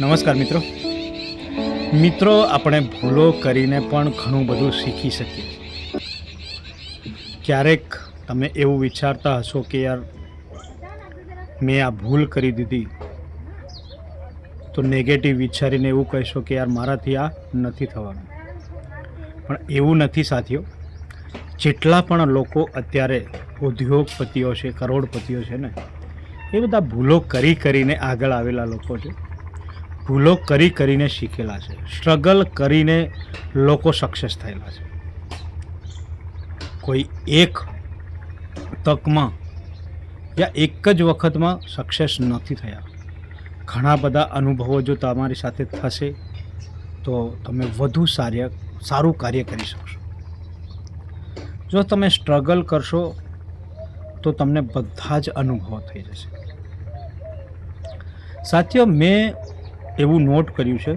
નમસ્કાર મિત્રો. મિત્રો, આપણે ભૂલો કરીને પણ ઘણું બધું શીખી શકીએ. ક્યારેક તમે એવું વિચારતા હશો કે યાર, મેં આ ભૂલ કરી દીધી. તો નેગેટિવ વિચારીને એવું કહેશો કે યાર, મારાથી આ નથી થવાનું. પણ એવું નથી સાથીઓ. જેટલા પણ લોકો અત્યારે ઉદ્યોગપતિઓ છે, કરોડપતિઓ છે ને, એ બધા ભૂલો કરી કરીને આગળ આવેલા લોકો છે. ભૂલો કરી કરીને શીખેલા છે. સ્ટ્રગલ કરીને લોકો સક્સેસ થયેલા છે. કોઈ એક તકમાં યા એક જ વખતમાં સક્સેસ નથી થયા. ઘણા બધા અનુભવો જો તમારી સાથે થશે, તો તમે વધુ સારી સારું કાર્ય કરી શકશો. જો તમે સ્ટ્રગલ કરશો, તો તમને બધા જ અનુભવો થઈ જશે. સાથીઓ, મેં એવું નોટ કર્યું છે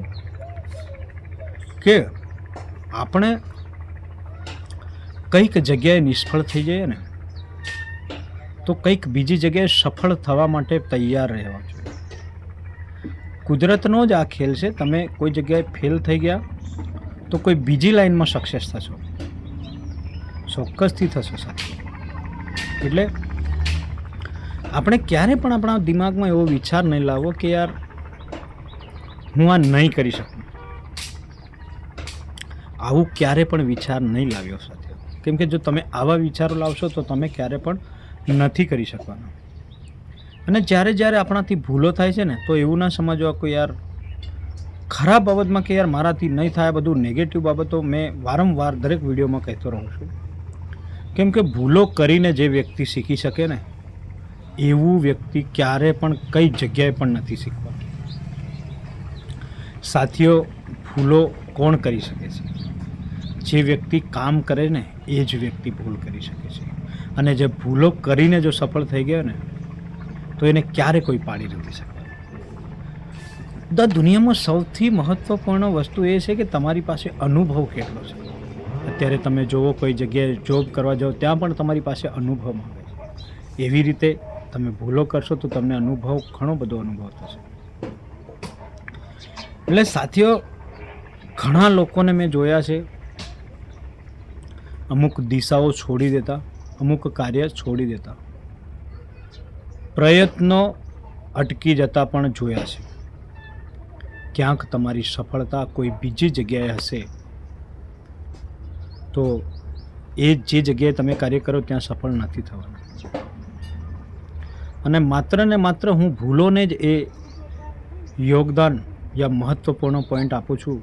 કે આપણે કંઈક જગ્યાએ નિષ્ફળ થઈ જઈએ ને, તો કંઈક બીજી જગ્યાએ સફળ થવા માટે તૈયાર રહેવા જોઈએ. કુદરતનો જ આ ખેલ છે, તમે કોઈ જગ્યાએ ફેલ થઈ ગયા, તો કોઈ બીજી લાઈનમાં સક્સેસ થશો. ચોક્કસથી થશો સાથે એટલે આપણે ક્યારે પણ આપણા દિમાગમાં એવો વિચાર નહીં લાવવો કે યાર હું આ નહીં કરી શકું. આવું ક્યારે પણ વિચાર નહીં લાવ્યો સાથે. કેમ કે જો તમે આવા વિચારો લાવશો તો તમે ક્યારે પણ નથી કરી શકવાના. અને જ્યારે જ્યારે આપણાથી ભૂલો થાય છે ને, તો એવું ના સમજવા કોઈ યાર ખરાબ બાબતમાં કે યાર મારાથી નહીં થાય બધું નેગેટિવ બાબતો મેં વારંવાર દરેક વિડીયોમાં કહેતો રહું છું. કેમ કે ભૂલો કરીને જે વ્યક્તિ શીખી શકે ને, એવું વ્યક્તિ ક્યારે પણ કઈ જગ્યાએ પણ નથી શીખવાનું. સાથીઓ, ભૂલો કોણ કરી શકે છે? જે વ્યક્તિ કામ કરે ને, એ જ વ્યક્તિ ભૂલ કરી શકે છે. અને જે ભૂલો કરીને જો સફળ થઈ ગયો ને, તો એને ક્યારે કોઈ પાડી નથી શકતા. દ દુનિયામાં સૌથી મહત્ત્વપૂર્ણ વસ્તુ એ છે કે તમારી પાસે અનુભવ કેટલો છે. અત્યારે તમે જોવો કોઈ જગ્યાએ જોબ કરવા જાઓ, ત્યાં પણ તમારી પાસે અનુભવ માંગે છે. એવી રીતે તમે ભૂલો કરશો તો તમને અનુભવ ઘણો બધો અનુભવ થશે. એટલે સાથીઓ, ઘણા લોકોને મેં જોયા છે. અમુક દિશાઓ છોડી દેતા, અમુક કાર્ય છોડી દેતા. પ્રયત્નો અટકી જતા પણ જોયા છે. ક્યાંક તમારી સફળતા કોઈ બીજી જગ્યાએ હશે, તો એ જે જગ્યાએ તમે કાર્ય કરો ત્યાં સફળ નથી થવાનું. અને માત્ર ને માત્ર હું ભૂલોને જ એ યોગદાન યા મહત્ત્વપૂર્ણ પોઈન્ટ આપું છું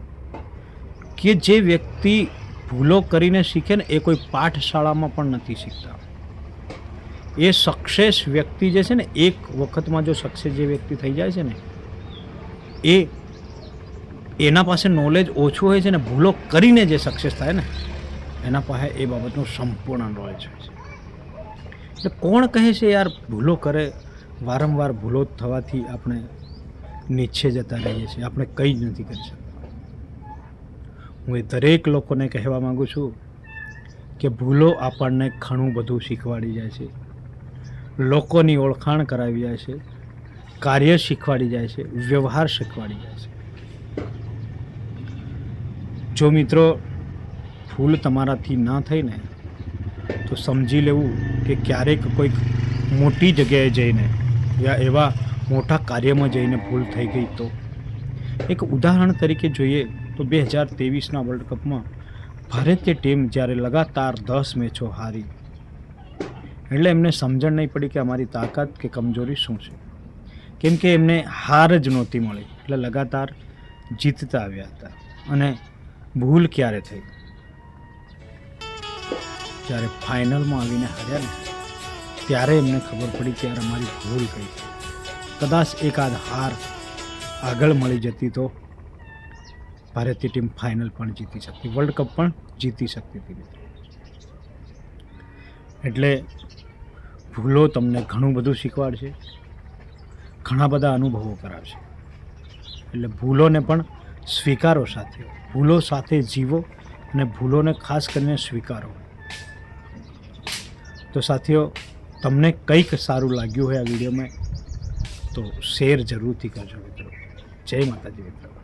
કે જે વ્યક્તિ ભૂલો કરીને શીખે ને એ કોઈ પાઠશાળામાં પણ નથી શીખતા. એ સક્સેસ વ્યક્તિ જે છે ને, એક વખતમાં જો સક્સેસ જે વ્યક્તિ થઈ જાય છે ને, એ એના પાસે નોલેજ ઓછું હોય છે ને, ભૂલો કરીને જે સક્સેસ થાય ને, એના પાસે એ બાબતનું સંપૂર્ણ નોલેજ હોય છે. એટલે કોણ કહે છે, યાર ભૂલો કરે, વારંવાર ભૂલો થવાથી આપણે નીચે જતા રહીએ છીએ. આપણે કંઈ જ નથી કરી શકતા. હું એ દરેક લોકોને કહેવા માગું છું કે ભૂલો આપણને ઘણું બધું શીખવાડી જાય છે. લોકોની ઓળખાણ કરાવી જાય છે. કાર્ય શીખવાડી જાય છે. વ્યવહાર શીખવાડી જાય છે. જો મિત્રો, ભૂલ તમારાથી ના થઈ ને, તો સમજી લેવું કે ક્યારેક કોઈક મોટી જગ્યાએ જઈને, યા એવા મોટા કાર્યમાં જઈને ભૂલ થઈ ગઈ તો? એક ઉદાહરણ તરીકે જોઈએ તો બે હજાર ત્રેવીસના વર્લ્ડ કપમાં ભારતીય ટીમ જ્યારે લગાતાર દસ મેચો હારી. એટલે એમને સમજણ નહીં પડી કે અમારી તાકાત કે કમજોરી શું છે. કેમ કે એમને હાર જ નહોતી મળી. એટલે લગાતાર જીતતા આવ્યા હતા. અને ભૂલ ક્યારે થઈ? જ્યારે ફાઇનલમાં આવીને હાર્યા ને, ત્યારે એમને ખબર પડી કે યાર અમારી ભૂલ કઈ કદાચ એકાદ હાર આગળ મળી જતી તો ભારતીય ટીમ ફાઇનલ પણ જીતી શકતી વર્લ્ડ કપ પણ જીતી શકતી હતી એટલે ભૂલો તમને ઘણું બધું શીખવાડશે, ઘણા બધા અનુભવો કરાવશે. એટલે ભૂલોને પણ સ્વીકારો સાથે, ભૂલો સાથે જીવો અને ભૂલોને ખાસ કરીને સ્વીકારો. તો સાથીઓ, તમને કંઈક સારું લાગ્યું હોય આ વિડીયોમાં તો શેર જરૂરથી કરજો મિત્રો. જય માતાજી મિત્રો.